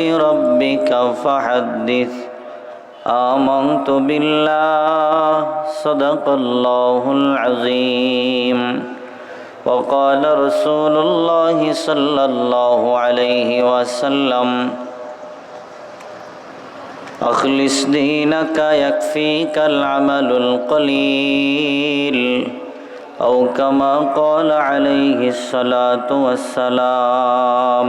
ربك فحدث آمنت بالله صدق الله العظيم وقال رسول الله صلى الله عليه وسلم أخلص دينك يكفيك العمل القليل أو كما قال عليه الصلاة والسلام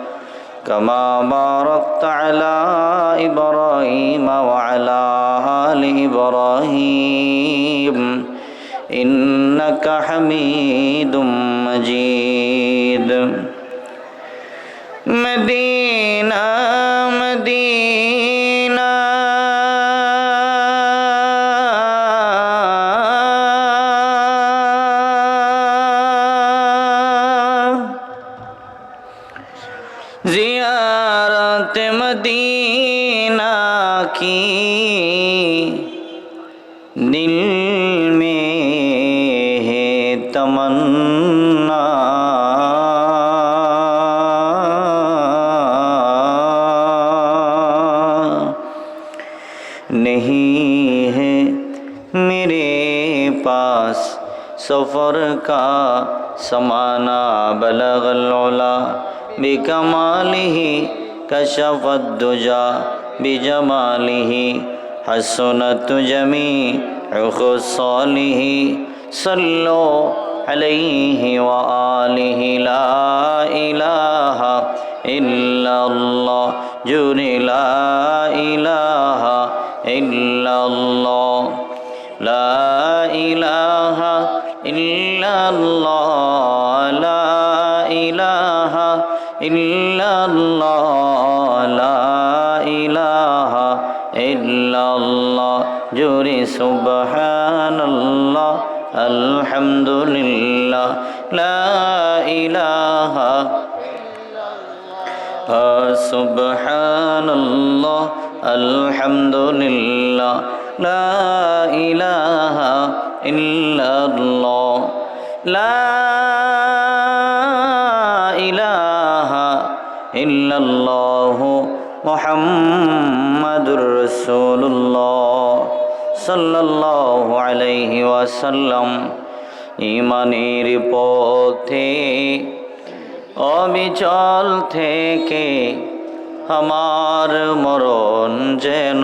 كما باركت على إبراهيم وعلى آل إبراهيم. إنك حميد مجيد. مدينة पास सफ़र का समाना बलगलोला बिकमालिह कशफद्दुजा बिजमालिह हसनत जमी खुसालिह सल्लो अलैहि व आलिहि ला इलाहा इल्लल्लाह जुरे ला इलाहा इल्लल्लाह লা ইলাহা ইল্লাল্লাহ, লা ইলাহা ইল্লাল্লাহ, লা ইলাহা ইল্লাল্লাহ জোরে সুবহানাল্লাহ, আলহামদুলিল্লাহ, লা ইলাহা আলহামদুলিল্লাহ লা ইলাহা ইল্লাল্লাহ। লা ইলাহা ইল্লাল্লাহ আলাইহি ইমানের পথে অবিচল থেকে আমার মরণ যেন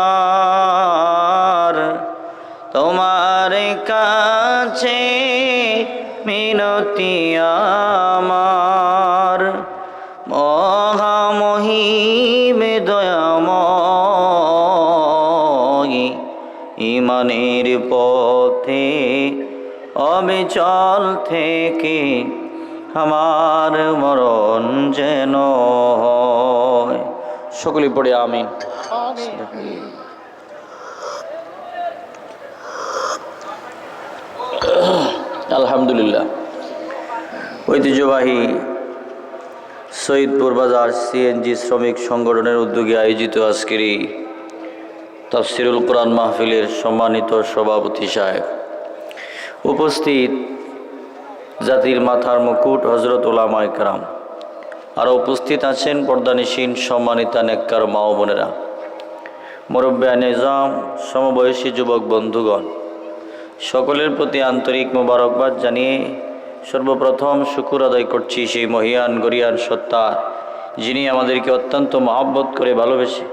পথে অবিচল থেকে আমার মরণ যেন সকলে পড়ে আমিন। আলহামদুলিল্লাহ। ঐতিহ্যবাহী সৈয়দপুর বাজার সিএনজি শ্রমিক সংগঠনের উদ্যোগে আয়োজিত আজকের এই তফসিরুল কোরআন মাহফিলের সম্মানিত সভাপতি সাহেব। উপস্থিত জাতির মাথার মুকুট হজরত উলামা একরাম আর উপস্থিত আছেন পর্দানিসীন সম্মানিতা নেককার মা ও বোনেরা। মুরব্বিয়া নিজাম, সমবয়সী যুবক বন্ধুগণ, সকলের প্রতি আন্তরিক মোবারকবাদ জানিয়ে সর্বপ্রথম শুকুর আদায় করছি সেই মহিয়ান গরিয়ান সত্তা যিনি আমাদেরকে অত্যন্ত মহাব্বত করে ভালোবেসে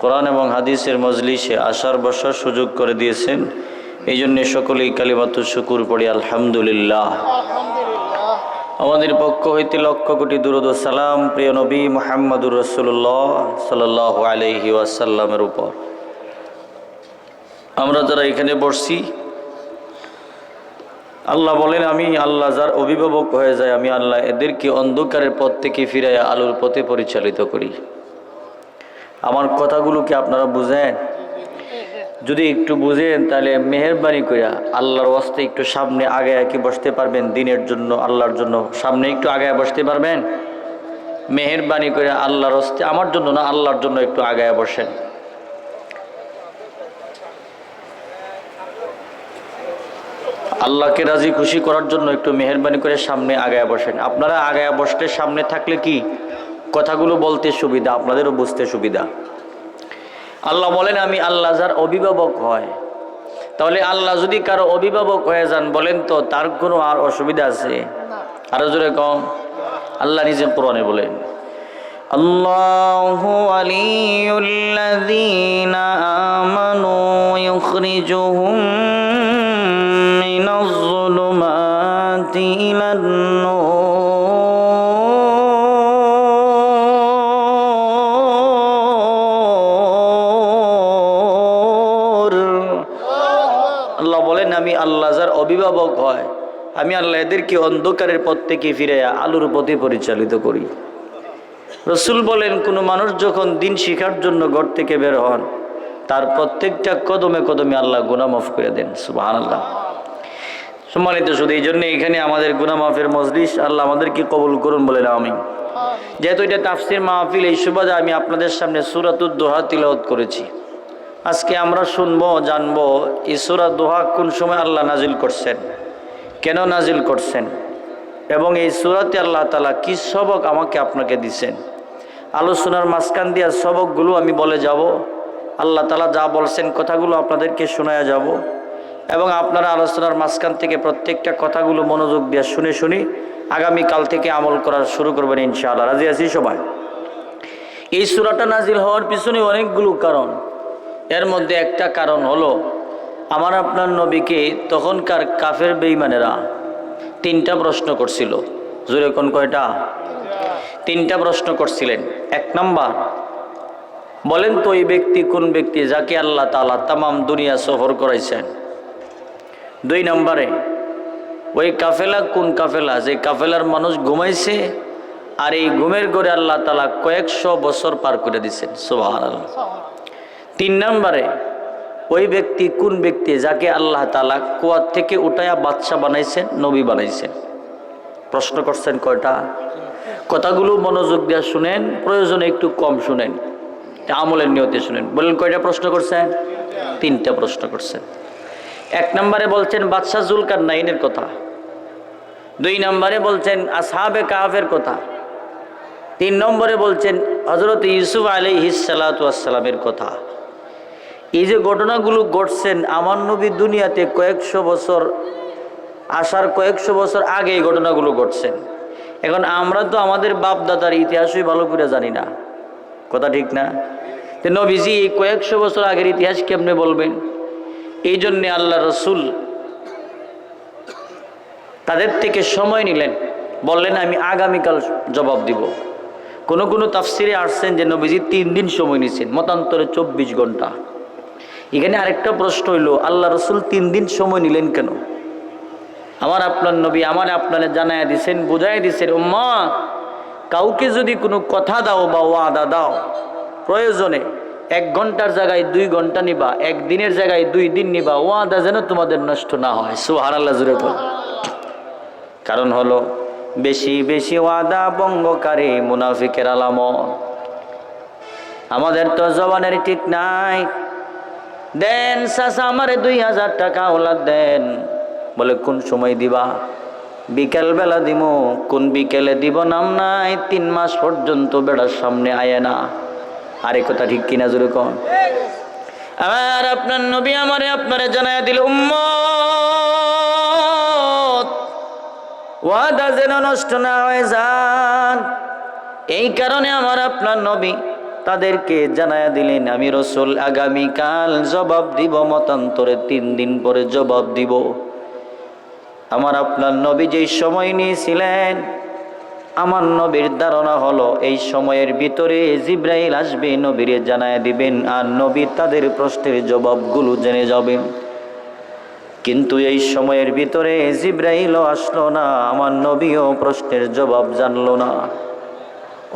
কোরআন এবং হাদিসের মজলিসে আসার বসার সুযোগ করে দিয়েছেন। এই জন্যে সকলেই কালিমাত শুকুর পড়ি, আলহামদুলিল্লাহ। আমাদের পক্ষ হইতে লক্ষ কোটি দুরুদ সালাম, প্রিয় নবী মোহাম্মদুর রসুল্লাহ সাল্লাহ আলহি ওয়াসাল্লামের উপর। আমরা যারা এখানে বসছি, আল্লাহ বলেন, আমি আল্লাহ যার অভিভাবক হয়ে যায়, আমি আল্লাহ এদেরকে অন্ধকারের পথ থেকে ফিরাইয়া আলোর পথে পরিচালিত করি। আমার কথাগুলো কি আপনারা বুঝেন? যদি একটু বুঝেন, তাহলে মেহরবানি করিয়া আল্লাহর ওয়াস্তে একটু সামনে আগে কি বসতে পারবেন, দিনের জন্য, আল্লাহর জন্য সামনে একটু আগে বসতে পারবেন। মেহরবানি করে আল্লাহর ওয়াস্তে, আমার জন্য না, আল্লাহর জন্য একটু আগায় বসেন। আল্লাহকে রাজি খুশি করার জন্য একটু মেহরবানি করে সামনে আগায় বসেন। আপনারা আগায় বসতে সামনে থাকলে কি? কথাগুলো বলতে সুবিধা, আপনাদেরও বুঝতে সুবিধা। আল্লাহ বলেন আমি আল্লাহ যার অভিভাবক হয় তাহলে আল্লাহ যদি কারো অভিভাবক হয়ে যান বলেন তো তার কোনো আর অসুবিধা আছে আরো জোরে কম আল্লাহ নিজে কোরআনে বলেন الله ولي الذين آمنوا يخرجهم আল্লাহ এদেরকে অন্ধকারের পথ থেকে ফিরে আলোর পথে পরিচালিত করি। রসুল বলেন কোনো মানুষ যখন দিন শিখার জন্য ঘর থেকে বের হন তার প্রত্যেকটা কদমে কদমে আল্লাহ গুনা মাফ করে দেন। সুবাহ আল্লাহ সম্মানিত শুধু এই জন্য এখানে আমাদের গুনা মাফের মজলিস আল্লাহ আমাদেরকে কবুল করুন বলেন আমি যেহেতু এটা তাফসির মাহফিল এই সুবাদে আমি আপনাদের সামনে সুরাতুর দোহা তিলাওয়াত করেছি। আজকে আমরা শুনব জানব এই সুরা দোহা কোন সময় আল্লাহ নাজিল করছেন। কেন নাজিল করছেন? এবং এই সুরাতে আল্লাহ তালা কি সবক আমাকে আপনাকে দিছেন? আলোচনার মাঝখান দিয়া সবকগুলো আমি বলে যাব। আল্লাহ তালা যা বলছেন কথাগুলো আপনাদেরকে শোনায়া যাব। এবং আপনারা আলোচনার মাঝখান থেকে প্রত্যেকটা কথাগুলো মনোযোগ দিয়ে শুনে শুনি আগামীকাল থেকে আমল করা শুরু করবেন ইনশাআল্লাহ। রাজি আছি সবাই? এই সুরাটা নাজিল হওয়ার পিছনে অনেকগুলো কারণ। এর মধ্যে একটা কারণ হলো আমার আপনার নবীকে তখনকার কাফের বেইমানেরা তিনটা প্রশ্ন করছিল। জোরে কোন কয়টা? তিনটা প্রশ্ন করছিলেন। এক নাম্বার, বলেন তো এই ব্যক্তি কোন ব্যক্তি যাকে আল্লাহ তালা তামাম দুনিয়া সফর করাইছেন? দুই নম্বরে, ওই কাফেলা কোন কাফেলা? যে কাফেলার মানুষ ঘুমাইছে আর এই ঘুমের ঘরে আল্লাহ তালা কয়েকশো বছর পার করে দিছেন। সুবাহ আল্লাহ তিন নম্বরে ওই ব্যক্তি কোন ব্যক্তি যাকে আল্লাহ তালা কুয়ার থেকে উঠায়া বাচ্চা বানাইছেন, নবী বানাইছেন? প্রশ্ন করছেন কয়টা? কথাগুলো মনোযোগ দিয়ে শুনেন, প্রয়োজনে একটু কম শুনেন, আমলের নিয়তে শুনেন। বললেন কয়টা প্রশ্ন করছেন? তিনটা প্রশ্ন করছেন। এক নম্বরে বলছেন, বাদশাহ জুলকার নাইনের কথা। দুই নম্বরে বলছেন, আসহাবে কাহাফের কথা। তিন নম্বরে বলছেন হজরত ইউসুফ আলী হিসালাতামের কথা। এই যে ঘটনাগুলো ঘটছেন, আমার নবী দুনিয়াতে কয়েকশো বছর, আসার কয়েকশো বছর আগে এই ঘটনাগুলো ঘটছেন। এখন আমরা তো আমাদের বাপ দাদার ইতিহাসই ভালো করে জানি না। কথা ঠিক না? নবীজি এই কয়েকশো বছর আগের ইতিহাস কেমনে বলবেন? এই জন্যে আল্লাহ রসুল তাদের থেকে সময় নিলেন। বললেন, আমি আগামীকাল জবাব দিব। কোনো কোনো তাফসিরে আসছেন যে নবীজি তিন দিন সময় নিয়েছেন, মতান্তরে চব্বিশ ঘণ্টা। এখানে আরেকটা প্রশ্ন হইল, আল্লাহ রসুল তিন দিন সময় নিলেন কেন? আমার আপনার নবী আমার আপনারা জানাই দিছেন বুঝাই দিছেন, উম্মা, কাউকে যদি কোনো কথা দাও বা ওয়াদা দাও, প্রয়োজনে এক ঘণ্টার জায়গায় দুই ঘণ্টা নিবা, এক দিনের জায়গায় দুই দিন নিবা, ওয়াদা যেন তোমাদের নষ্ট না হয়। সুহার আল্লাহ জুড়ে বল। কারণ হলো, বেশি বেশি ওয়াদা বঙ্গকারী মুনাফিকের আলামত। আমাদের তো জবানের ঠিক নাই। দেন চাচা, আমারে দুই হাজার টাকা ওলা দেন। বলে, কোন সময় দিবা? বিকেল বেলা দিব কোন বিকেলে দিব নাম নাই, তিন মাস পর্যন্ত বেড়ার সামনে আয় না। আরে কথা ঠিক কিনা জোরে কন? আমার আপনার নবী আমারে আপনারে জানাই দিল, উম্মত, ওয়াদা যেন নষ্ট না হয়ে যান। এই কারণে আমার আপনার নবী তাদেরকে জানায়া দিলেন, আমি রসুল, আগামীকাল জবাব দিব, মতান্তরে তিন দিন পরে জবাব দিব। আমার আপনার নবী যেই সময় নিয়েছিলেন, আমার নবীর ধারণা হলো এই সময়ের ভিতরে জিব্রাইল আসবে, নবীরে জানায় দিবেন, আর নবী তাদের প্রশ্নের জবাবগুলো জেনে যাবেন। কিন্তু এই সময়ের ভিতরে জিব্রাইলও আসলো না, আমার নবীও প্রশ্নের জবাব জানলো না।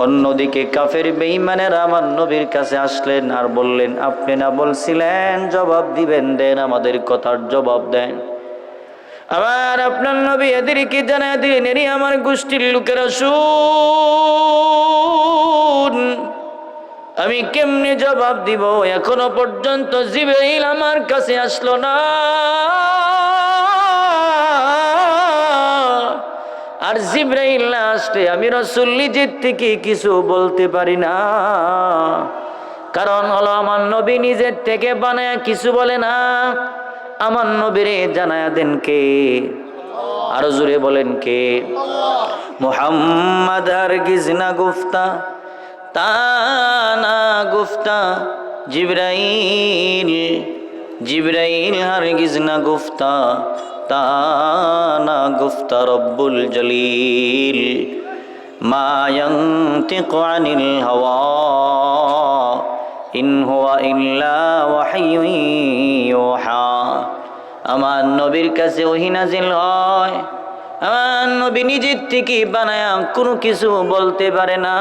অন্যদিকে কাফের বেঈমানেরা আমার নবীর কাছে আসলেন আর বললেন, আপনি না বলছিলেন জবাব দিবেন, দেন আমাদের কথার জবাব দেন। আবার আপনার নবী এদেরকে জানা দিলেন এরই আমার গোষ্ঠীর লোকেরা শুন, আমি কেমনে জবাব দিব? এখনও পর্যন্ত জিব্রাইল আমার কাছে আসলো না। আর জিব্রাইল না আসলে আমি রসুল নিজের থেকে কিছু বলতে পারি না। কারণ হলো আমার নবী নিজের থেকে বানায় কিছু বলে না। আমার নবীরে জানায়া দেন কে? আরও জোরে বলেন কে? মোহাম্মদ আর গিজনা গুফতা? তানা গুফতা? জিব্রাইল জিব্রাইল আর গিজনা গুফতা? গুফতানা গুফতা রব্বুল জলিল। মা ইয়ান্তিকু আনিল হাওয়া। ইন হুয়া ইল্লা ওয়াহিয়ুন ইউহা। আমার নবীর কাছে ওহী নাজিল হয়। আমার নবী নিজের থেকে বানায়াম কোনো কিছু বলতে পারে না।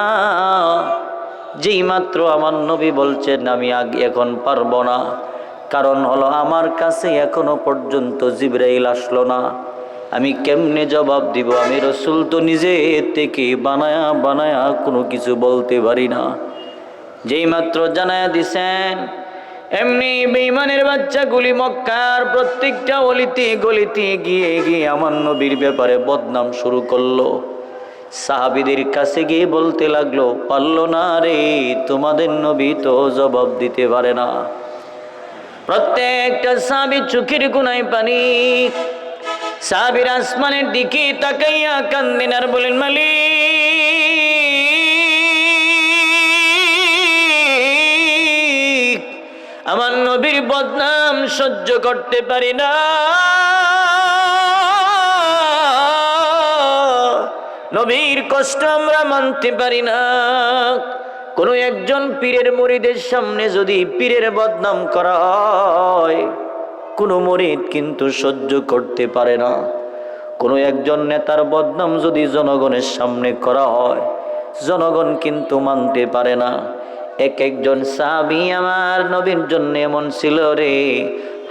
যেই মাত্র আমার নবী বলছেন, আমি আগে এখন পারব না। কারণ হলো আমার কাছে এখনও পর্যন্ত জিব্রাইল আসলো না। আমি কেমনে জবাব দিব? আমি রসুল তো নিজে থেকে বানায়া বানায়া কোনো কিছু বলতে পারি না। যেই মাত্র জানায়া দিছেন, এমনি বেইমানের বাচ্চাগুলি মক্কার প্রত্যেকটা অলিতে গলিতে গিয়ে গিয়ে আমার নবীর ব্যাপারে বদনাম শুরু করল। সাহাবিদের কাছে গিয়ে বলতে লাগল, পারল না রে, তোমাদের নবী তো জবাব দিতে পারে না। প্রত্যেকটা সাহাবি চোখের গুনায় পানি। সাহাবির আসমানের দিকে তাকাইয়া কান্দিন আর বলেন, মালিক, আমার নবীর বদনাম সহ্য করতে পারি না। নবীর কষ্ট আমরা মানতে পারি না। কোনো একজন পীরের মরিদের সামনে যদি পীরের বদনাম করা হয়, কোনো মরিদ কিন্তু সহ্য করতে পারে না। কোনো একজন নেতার বদনাম যদি জনগণের সামনে করা হয়, জনগণ কিন্তু মানতে পারে না। এক একজন সাবি আমার নবীর জন্য এমন ছিল রে।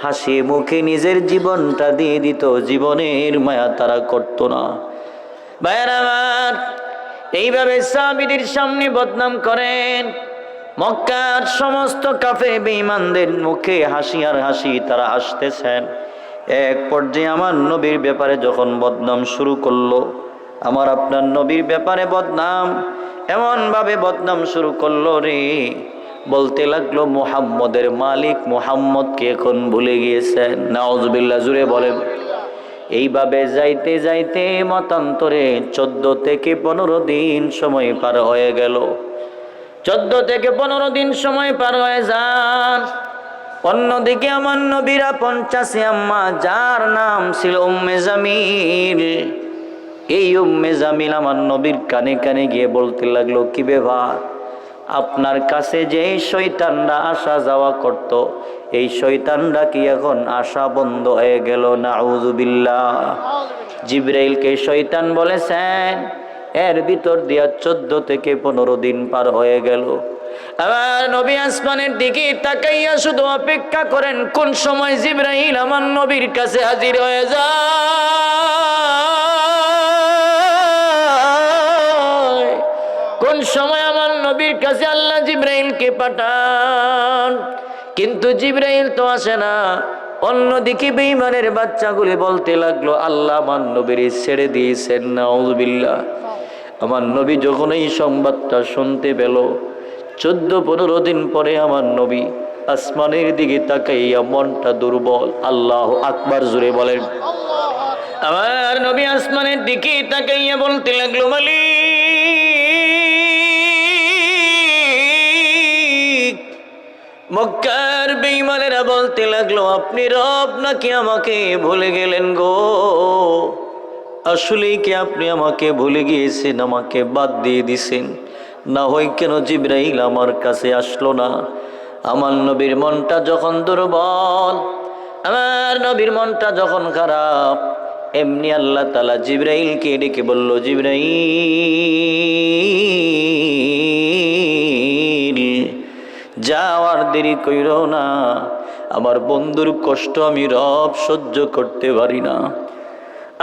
হাসি মুখে নিজের জীবনটা দিয়ে দিত, জীবনের মায়া তারা করতো না। ভাইয়ার এইভাবে সাবিদের সামনে বদনাম করেন। মক্কার সমস্ত কাফে বেঈমানদের মুখে হাসি আর হাসি তারা হাসতেছেন। এক পর্যায়ে আমার নবীর ব্যাপারে যখন বদনাম শুরু করল, আমার আপনার নবীর ব্যাপারে বদনাম, এমনভাবে বদনাম শুরু করল রে। বলতে লাগল, মোহাম্মদের মালিক মোহাম্মদকে এখন ভুলে গিয়েছেন। নাওজবিল্লা জুড়ে বলেন। এইভাবে যাইতে যাইতে মতান্তরে চোদ্দ থেকে পনেরো দিন সময় পার হয়ে গেল। চোদ্দ থেকে পনেরো দিন সময় পার হয়ে যান। অন্যদিকে আমার নবীরা পঞ্চাশে আম্মা, যার নাম ছিল উম্মে জামিল। এই উম্মে জামিল আমার নবীর কানে কানে গিয়ে বলতে লাগল, কি ব্যাপার? আপনার কাছে যে শৈতানরা আসা যাওয়া করত, এই শৈতানরা কি এখন আসা বন্ধ হয়ে গেল? না জিব্রাইলকে শৈতান বলেছেন, এর ভিতর দিয়া চোদ্দ থেকে পনেরো দিন পার হয়ে গেল। দিকে শুধু অপেক্ষা করেন, কোন সময় কাছে হাজির হয়ে কোন সময় নবীর কাছে আল্লাহ জিব্রাইলকে পাঠান। কিন্তু জিব্রাইল তো আসে না। অন্যদিকে বেইমানের বাচ্চাগুলি বলতে লাগল আল্লাহ আমার নবীর ছেড়ে দিয়েছেন নাউজবিল্লাহ। আমার নবী যখন এই সংবাদটা শুনতে পেল চোদ্দ পনেরো দিন পরে আমার নবী আসমানের দিকে তাকাইয়া মনটা দুর্বল। আল্লাহ আকবার জুড়ে বলেন। আমার নবী আসমানের দিকে তাকাইয়া বলতে লাগল মালিক মক্কার বেইমানেরা বলতে লাগল, আপনি রব নাকি আমাকে ভুলে গেলেন গো? আসলেই কি আপনি আমাকে ভুলে গিয়েছেন, আমাকে বাদ দিয়ে দিছেন? না হয় কেন জিব্রাইল আমার কাছে আসলো না? আমার নবীর মনটা যখন দুর্বল, আমার নবীর মনটা যখন খারাপ, এমনি আল্লাহ তালা জিব্রাইলকে ডেকে বলল, জিব্রাইল যাওয়ার দেরি কইর না। আমার বন্ধুর কষ্ট আমি রব সহ্য করতে পারি না।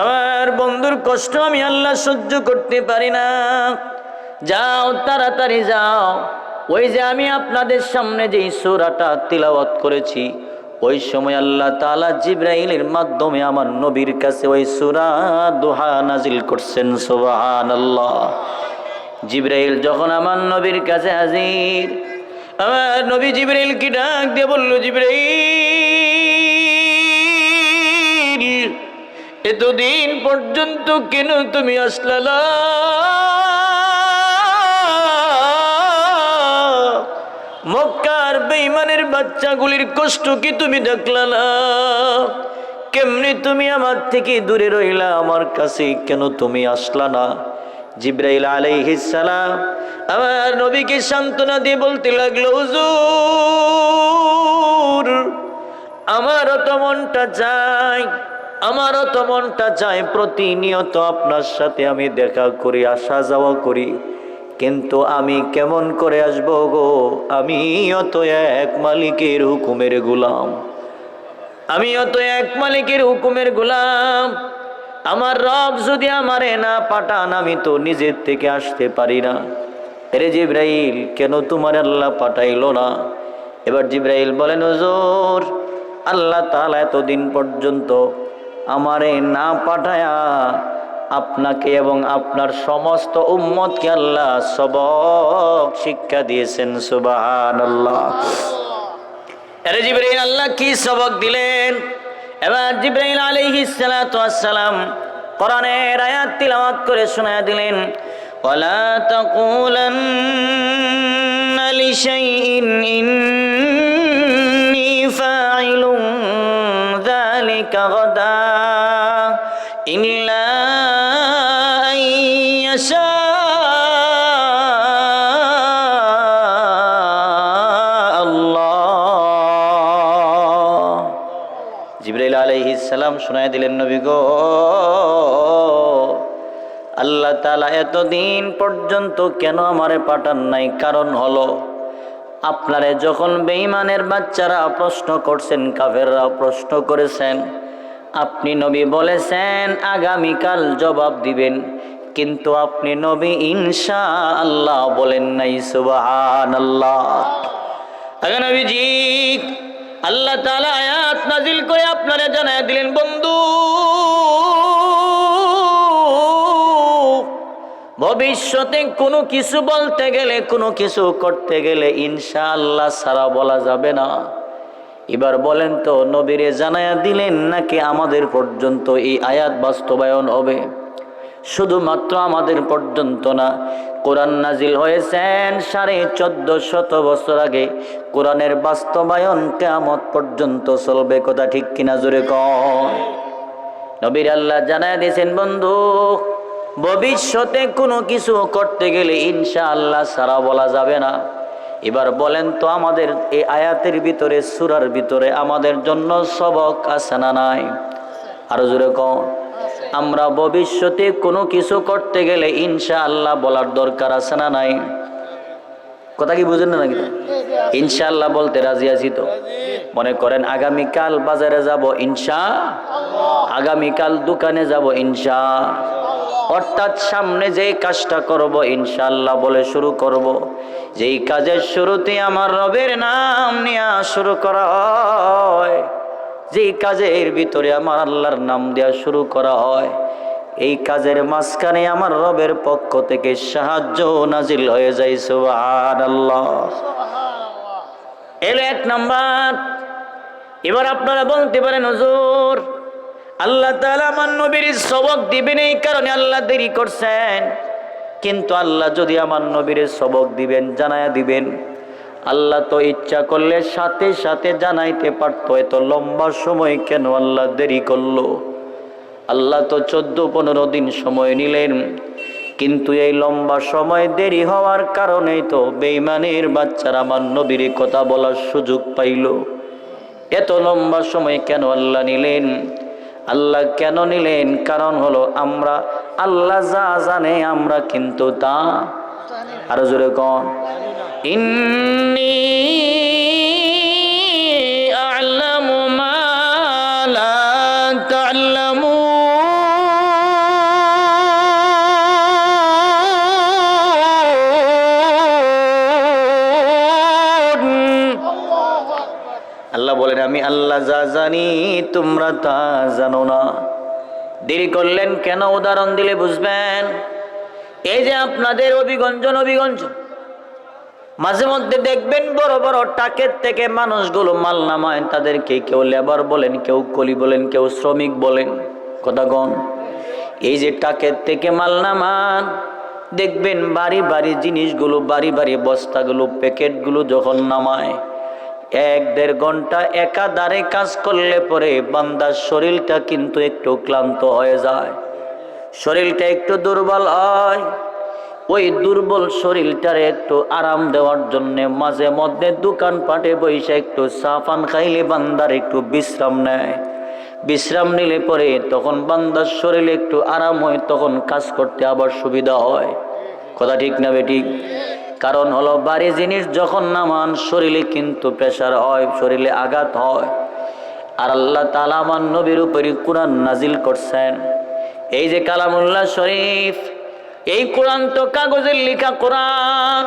আমার বন্ধুর কষ্ট আমি আল্লাহ সহ্য করতে পারি না। যাও, তাড়াতাড়ি যাও। ওই যে আমি আপনাদের সামনে যে সুরাটা তিলাওয়াত করেছি, ওই সময় আল্লাহ তালা জিব্রাইলের মাধ্যমে আমার নবীর কাছে ওই সুরা দোহা নাজিল করছেন সোবাহান আল্লাহ জিব্রাইল যখন আমার নবীর কাছে হাজির আমার নবী জিব্রাইল কি ডাক দিয়ে বলল জিব্রাইল এতদিন পর্যন্ত কেন তুমি আসলালা মক্কার বেইমানের বাচ্চাগুলির কষ্ট কি তুমি দেখলা না? কেমনি তুমি আমার থেকে দূরে রইলা? আমার কাছে কেন তুমি আসলা না? জিব্রাইল আলাইহিসালাম আমার নবীকে সান্ত্বনা দিয়ে বলতে লাগল, হুজুর, আমারও তো মনটা চাই আমারও তো মনটা চাই প্রতিনিয়ত আপনার সাথে আমি দেখা করি, আসা যাওয়া করি। কিন্তু আমি কেমন করে আসব গো? আমি অত এক মালিকের হুকুমের গুলাম। আমি অত এক মালিকের হুকুমের গোলাম। আমার রব যদি আমারে না পাঠান, আমি তো নিজের থেকে আসতে পারি না। এরে জিব্রাইল, কেন তোমার আল্লাহ পাঠাইলো না? এবার জিব্রাইল বলেন, হুজুর, আল্লাহ তাআলা এতদিন পর্যন্ত আমারে না পাঠায়া আপনাকে এবং আপনার সমস্ত উম্মতকে আল্লাহ সবক শিক্ষা দিয়েছেন, সুবহানাল্লাহ। আরে জিব্রাইল, আল্লাহ কি সবক দিলেন? এবার জিব্রাইল আলাইহিস সালাতু ওয়াসসালাম কোরআনের আয়াত তিলাওয়াত করে শোনায় দিলেন, ওয়ালা তাকুলান্না লিশাইইন ইন্নী যালিকা গাদা ইল্লা শোনায় দিলেন নবী গো। আল্লাহ তাআলা এতদিন পর্যন্ত কেন আমারে পাঠান নাই? কারণ হলো, আপনারে যখন বেঈমানের বাচ্চারা প্রশ্ন করছেন কাফেররা প্রশ্ন করেছেন। আপনি নবী বলেছেন, আগামীকাল জবাব দিবেন। কিন্তু আপনি নবী ইনশা আল্লাহ বলেন নাই সুবাহান আল্লাহ আগে নবীজি আল্লাহ তাআলা আয়াত নাজিল করে আপনারা জানায় দিলেন, বন্ধু, ভবিষ্যতে কোনো কিছু বলতে গেলে, কোনো কিছু করতে গেলে ইনশাআল্লাহ সারা বলা যাবে না। এবার বলেন তো, নবীরে জানায়া দিলেন নাকি আমাদের পর্যন্ত এই আয়াত বাস্তবায়ন হবে? শুধুমাত্র আমাদের পর্যন্ত না, কোরআন নাজিল হয়েছেন সাড়ে চোদ্দ শত বছর আগে। কোরআনের বাস্তবায়ন কেমত পর্যন্ত চলবে, কথা ঠিক কিনা জোরে কন। নবীর আল্লাহ জানায় দিয়েছেন, বন্ধু, ভবিষ্যতে কোনো কিছু করতে গেলে ইনশা আল্লাহ সারা বলা যাবে না। এবার বলেন তো, আমাদের এই আয়াতের ভিতরে, সুরার ভিতরে আমাদের জন্য সবক আছে না নাই? আরও জোরে কম আমরা ভবিষ্যতে কোনো কিছু করতে গেলে ইনশা আল্লাহ বলার দরকার আছে না নাই? কথা কি বুঝেন না নাকি? ইনশাআল্লাহ বলতে রাজি আছি তো। মনে করেন আগামীকাল বাজারে যাব ইনশা, আগামীকাল দোকানে যাব ইনশা। অর্থাৎ সামনে যেই কাজটা করব ইনশাআল্লাহ বলে শুরু করব। যেই কাজের শুরুতে আমার রবের নাম নিয়ে শুরু করা হয়। যেই কাজের ভিতরে আমার আল্লাহর নাম দেওয়া শুরু করা হয়, এই কাজের মাঝখানে আমার রবের পক্ষ থেকে সাহায্য নাজিল হয়ে যায়, সুবহানাল্লাহ। এলো এক নাম্বার। এবার আপনারা বলতে পারেন, হুজুর, আল্লাহ তাআলা আমার নবীর সবক দিবেন এই কারণে আল্লাহ দেরি করছেন। কিন্তু আল্লাহ যদি আমার নবীর সবক দিবেন, জানায়া দিবেন আল্লাহ তো ইচ্ছা করলে সাথে সাথে জানাইতে পারতো, এত লম্বা সময় কেন আল্লাহ দেরি করল? আল্লাহ তো চোদ্দ পনেরো দিন সময় নিলেন, কিন্তু এই লম্বা সময় দেরি হওয়ার কারণেই তো বেইমানের বাচ্চারা আমার নবীর কথা বলার সুযোগ পাইল। এত লম্বা সময় কেন আল্লাহ নিলেন? আল্লাহ কেন নিলেন? কারণ হলো আমরা, আল্লাহ যা জানে আমরা কিন্তু তা। আরও জোরে কন। ইন্নি আ'লামু মা লা ta'laমুন আল্লাহ বলেন, আমি আল্লাহ যা জানি, তোমরা তা জানো না। দেরি করলেন কেন? উদাহরণ দিলে বুঝবেন। এই যে আপনাদের অভিগঞ্জন অভিগঞ্জন মাঝে মধ্যে দেখবেন বড় বড় টাকের থেকে মানুষগুলো মাল নামায়, তাদেরকে কেউ লেবার বলেন, কেউ কলি বলেন, কেউ শ্রমিক বলেন। কথা কন। এই যে টাকের থেকে মাল নামান, দেখবেন বাড়ি বাড়ি জিনিসগুলো, বাড়ি বাড়ি বস্তাগুলো, প্যাকেটগুলো যখন নামায়, এক দেড় ঘণ্টা একাধারে কাজ করলে পরে বান্দার শরীরটা কিন্তু একটু ক্লান্ত হয়ে যায়। শরীরটা একটু দুর্বল হয়। ওই দুর্বল শরীরটারে একটু আরাম দেওয়ার জন্য মাঝে মধ্যে দোকান পাটে বসে একটু সাফান খাইলে বান্দার একটু বিশ্রাম নেয়। বিশ্রাম নিলে পরে তখন বান্দার শরীরে একটু আরাম হয়, তখন কাজ করতে আবার সুবিধা হয়। কথা ঠিক না বেঠিক কারণ হলো বাড়ি জিনিস যখন নামান, শরীরে কিন্তু প্রেশার হয়, শরীরে আঘাত হয়। আর আল্লাহ তালা আমার নবীর উপরে কোরআন নাজিল করছেন। এই যে কালামুল্লাহ শরীফ এই কোরআন তো কাগজের লেখা কোরআন।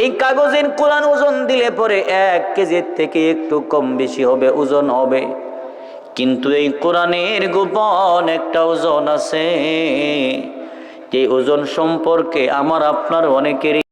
এই কাগজের কোরআন ওজন দিলে পরে এক কেজির থেকে একটু কম বেশি হবে, ওজন হবে। কিন্তু এই কোরআনের গোপন একটা ওজন আছে। এই ওজন সম্পর্কে আমার, আপনার অনেকেরই